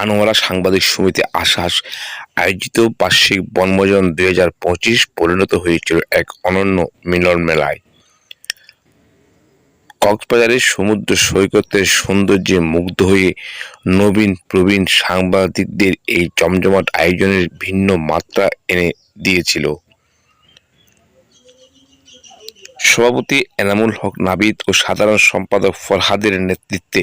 আনোয়ারা সাংবাদিক সমিতি আশ্বাস আয়োজিত বার্ষিক বনভোজন দুই হাজার পঁচিশ পরিণত হয়েছিল এক অনন্য মিলন মেলায়। কক্সবাজারের সমুদ্র সৈকতের সৌন্দর্যে মুগ্ধ হয়ে নবীন, প্রবীণ সাংবাদিকদের এই জমজমাট আয়োজনের ভিন্ন মাত্রা এনে দিয়েছিল। সভাপতি এনামুল হক নাবিদ ও সাধারণ সম্পাদক ফরহাদের নেতৃত্বে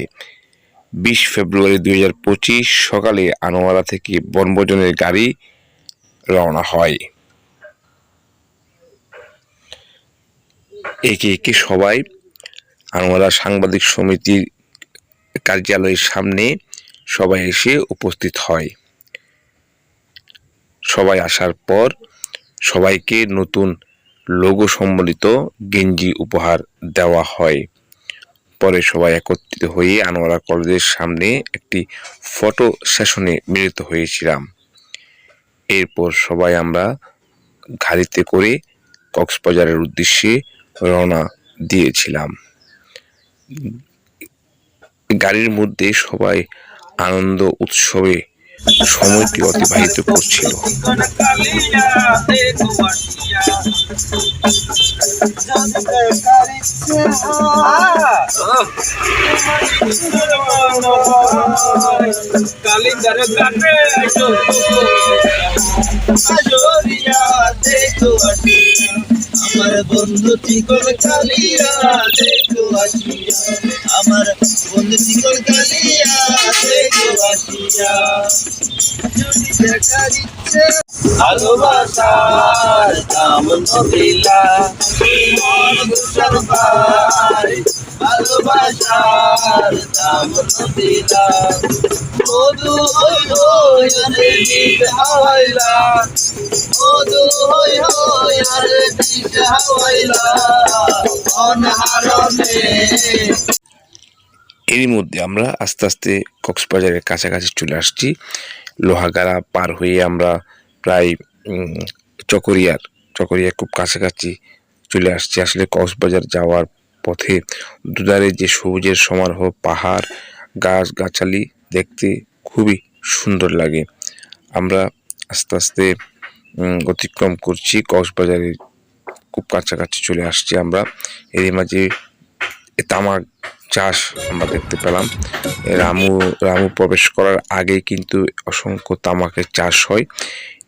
বিশ ফেব্রুয়ারি দুই হাজার পঁচিশ সকালে আনোয়ারা থেকে বনভোজনের গাড়ি রওনা হয়। একে একে সবাই আনোয়ারা সাংবাদিক সমিতির কার্যালয়ের সামনে সবাই এসে উপস্থিত হয়। সবাই আসার পর সবাইকে নতুন লোগো সম্বলিত গেঞ্জি উপহার দেওয়া হয়। পরে সবাই একত্রিত হয়ে আনোয়ারা কলেজের সামনে একটি ফটো সেশনে মিলিত হয়েছিলাম। এরপর সবাই আমরা ঘাড়িতে করে কক্সবাজারের উদ্দেশ্যে রওনা দিয়েছিলাম। গাড়ির মধ্যে সবাই আনন্দ উৎসবে সময়টি অতিবাহিত করছিল। আমার বন্ধু চিকন কালিয়া দেখো আমার বন্ধু চিকন কালিয়া দেখো আসিয়া যদি দেখার ইচ্ছে ভালোবাসার দাম নবিলা দাম নবিলা মধু হই হই আরে দিক হাওয়াইলা মধু হই হই আরে দিক হাওয়াইলা এরই মধ্যে আমরা আস্তে আস্তে কক্সবাজারের কাছাকাছি চলে আসছি। লোহাগাড়া পার হয়ে আমরা প্রায় চকরিয়ার চকরিয়া খুব কাছাকাছি চলে আসছি। আসলে কক্সবাজার যাওয়ার পথে দুধারে যে সবুজের সমারোহ, পাহাড় গাছ গাছালি দেখতে খুবই সুন্দর লাগে। আমরা আস্তে আস্তে অতিক্রম করছি, কক্সবাজারের খুব কাছাকাছি চলে আসছি আমরা। এরই মাঝে তামাক চাষ আমরা দেখতে পেলাম। রামু রামু প্রবেশ করার আগে কিন্তু অসংখ্য তামাকের চাষ হয়।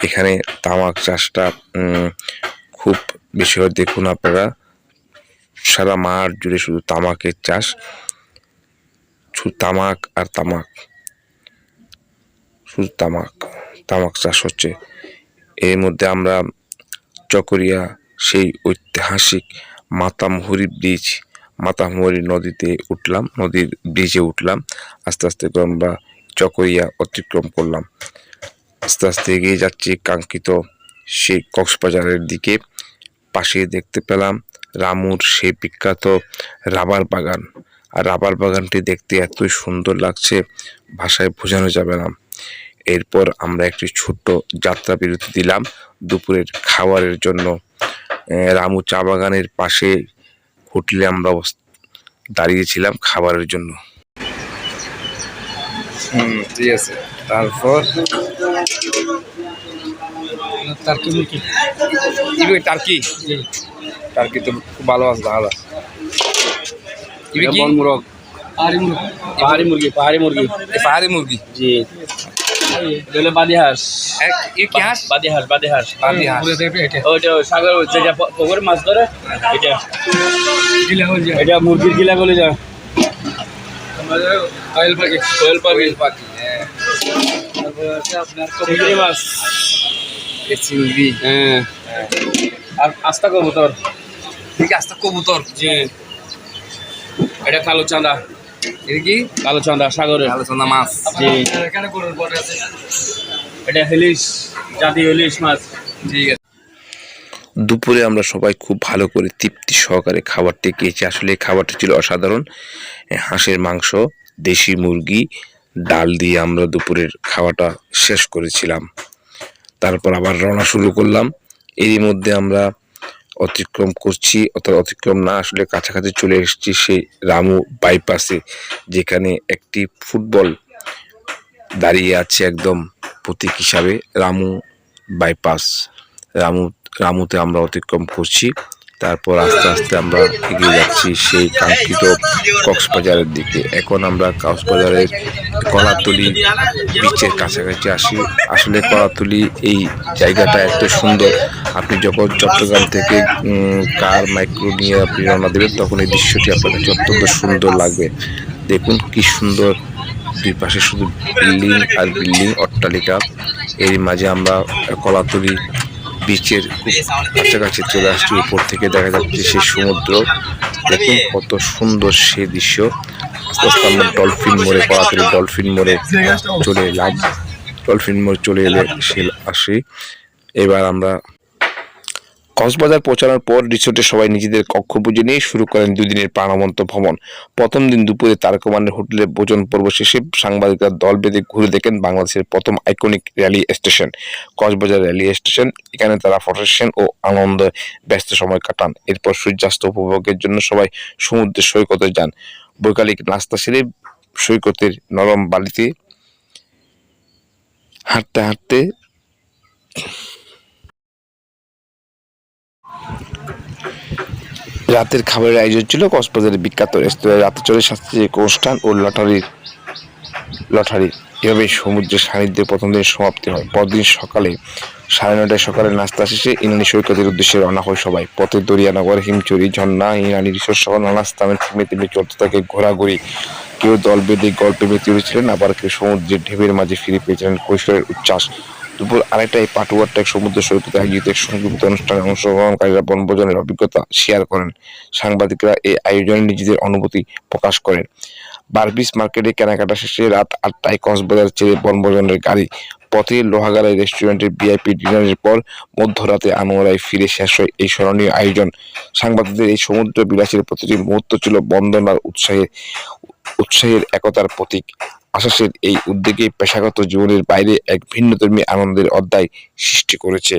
এখানে তামাক চাষটা খুব বেশি হয়। দেখুন আপনারা, সারা মাঠ জুড়ে শুধু তামাকের চাষ। শুধু তামাক আর তামাক। শুধু তামাক তামাক চাষ হচ্ছে। এর মধ্যে আমরা চকরিয়া, সেই ঐতিহাসিক মাতামহুরি ব্রিজ মাতামহুরি নদীতে উঠলাম, নদীর ব্রিজে উঠলাম, আস্তে আস্তে করে আমরা চকরিয়া অতিক্রম করলাম। আস্তে আস্তে এগিয়ে যাচ্ছি কাঙ্ক্ষিত সেই কক্সবাজারের দিকে। পাশে দেখতে পেলাম রামুর সেই বিখ্যাত রাবার বাগান। আর রাবার বাগানটি দেখতে এতই সুন্দর লাগছে, ভাষায় বোঝানো যাবে না। এরপর আমরা একটি ছোট্ট যাত্রা বিরতি দিলাম দুপুরের খাবারের জন্য। রামু চা বাগানের পাশে হোটেলে আমরা দাঁড়িয়েছিলাম খাবারের জন্য। হুম ঠিক আছে। তারপর? টার্কি মুরগি। টার্কি? টার্কি তো খুব ভালো আছে ভালো। ইবে কি পাহাড়ি মুরগি পাহাড়ি মুরগি। পাহাড়ি মুরগি পাহাড়ি মুরগি। জি। হলো বাদি হাঁস এ কি হাঁস? বাদি হাঁস বাদি হাঁস বাদি হাঁস ওইটা সাগর যেটা পুকুরে মাছ ধরে এটা। এটা মুরগির গিলা বলে যা কোয়েল পাখি। কোয়েল পাখি। পাখি হ্যাঁ। আপনার চিংড়ি মাছ। চিংড়ি। হ্যাঁ। আর আস্তা কবুতর। ঠিক আছে কবুতর। জি। এটা কালো চাঁদা। এটা কি? সাগরের। মাছ। জি। এটা ইলিশ জাতীয় ইলিশ মাছ। ঠিক আছে। দুপুরে আমরা সবাই খুব ভালো করে তৃপ্তি সহকারে খাবারটি খেয়েছি আসলে খাবারটি ছিল অসাধারণ। হাঁসের মাংস দেশি মুরগি ডাল দিয়ে আমরা দুপুরের খাওয়াটা শেষ করেছিলাম। তারপর আবার রওনা শুরু করলাম। এরই মধ্যে আমরা অতিক্রম করছি অথবা অতিক্রম না আসলে কাছাকাছি চলে এসেছি সেই রামু বাইপাসে যেখানে একটি ফুটবল দাঁড়িয়ে আছে একদম প্রতীক হিসাবে, রামু বাইপাস রামু, রামুতে আমরা অতিক্রম করছি। তারপর আস্তে আস্তে আমরা এগিয়ে যাচ্ছি সেই কাঙ্ক্ষিত কক্সবাজারের দিকে। এখন আমরা কক্সবাজারের কলাতলি বিচের কাছাকাছি আসি। আসলে কলাতলি এই জায়গাটা এত সুন্দর। আপনি যখন চট্টগ্রাম থেকে কার মাইক্রো নিয়ে আপনি রওনা দেবেন, তখন এই দৃশ্যটি আপনার কাছে অত্যন্ত সুন্দর লাগবে। দেখুন কি সুন্দর। দুই পাশে শুধু বিল্ডিং আর বিল্ডিং অট্টালিকা। এর মাঝে আমরা কলাতলি বিচের খুব কাছাকাছি চলে আসছে উপর থেকে, দেখা যাচ্ছে সেই সমুদ্র। দেখুন কত সুন্দর সে দৃশ্য। ডলফিন মোড়ে কলাতলি ডলফিন মোড়ে চলে এলাম। ডলফিন মোড় চলে এলে সে আসে। এবার আমরা কক্সবাজার পৌঁছানোর পর রিসোর্টে সবাই নিজেদের কক্ষ বুঝে নিয়ে শুরু করেন দুদিনের প্রাণবন্ত ভ্রমণ। প্রথম দিন দুপুরে তারকমানের হোটেলে ভোজন পর্ব শেষে সাংবাদিকরা দল বেঁধে ঘুরে দেখেন বাংলাদেশের প্রথম iconic railway station Cox's Bazar railway station এখানে তারা ফটো সেশন ও আনন্দ ব্যস্ত সময় কাটান। এরপর সূর্যাস্ত উপভোগের জন্য সবাই সমুদ্রের সৈকতে যান। বৈকালিক নাস্তা সেরে সৈকতের নরম বালিতে হাঁটতে হাঁটতে রাতের খাবারের আয়োজন ছিল কক্সবাজারের বিখ্যাত রেস্তোরাঁ। রাতে চলে সাংস্কৃতিক অনুষ্ঠান ও লটারির লটারি। এভাবে সমুদ্রের সান্নিধ্যে প্রথম দিন সমাপ্তি হয়। পরদিন সকালে সাড়ে নটায় সকালে নাস্তা শেষে ইনানি সৈকতের উদ্দেশ্যে রওনা হয় সবাই। পথে দরিয়ানগর, হিমচুরি, ঝর্ণা, ইনানি রিসোর্ট সহ নানা স্থানে থেমে থেমে চলতে থাকে ঘোরাঘুরি। কেউ দল বেঁধে গল্পে মেতে উঠেছিলেন আবার কেউ সমুদ্রের ঢেবের মাঝে ফিরে পেয়েছিলেন কৈশোরের উচ্ছ্বাস। দুপুর আড়াইটায় পাটুয়ারটা এক সমুদ্র সৈকতে আয়োজিত এক সংক্ষিপ্ত অনুষ্ঠানে অংশগ্রহণকারীরা বনভোজনের অভিজ্ঞতা শেয়ার করেন। সাংবাদিকরা এই আয়োজনে নিজেদের অনুভূতি প্রকাশ করেন। বারবিস মার্কেটে কেনাকাটা শেষে রাত আটটায় কক্সবাজার ছেড়ে বনভোজনের গাড়ি পথে লোহাগাড়ায় রেস্টুরেন্টের ভিআইপি ডিনারের পর মধ্যরাতে আনোয়ারায় ফিরে শেষ হয় এই স্মরণীয় আয়োজন। সাংবাদিকদের এই সমুদ্র বিলাসের প্রতিটি মুহূর্ত ছিল বন্দনার উৎসাহে, উৎসাহের একতার প্রতীক। আশাসের এই উদ্যোগে পেশাগত জীবনের বাইরে এক ভিন্নধর্মী আনন্দের অধ্যায় সৃষ্টি করেছে।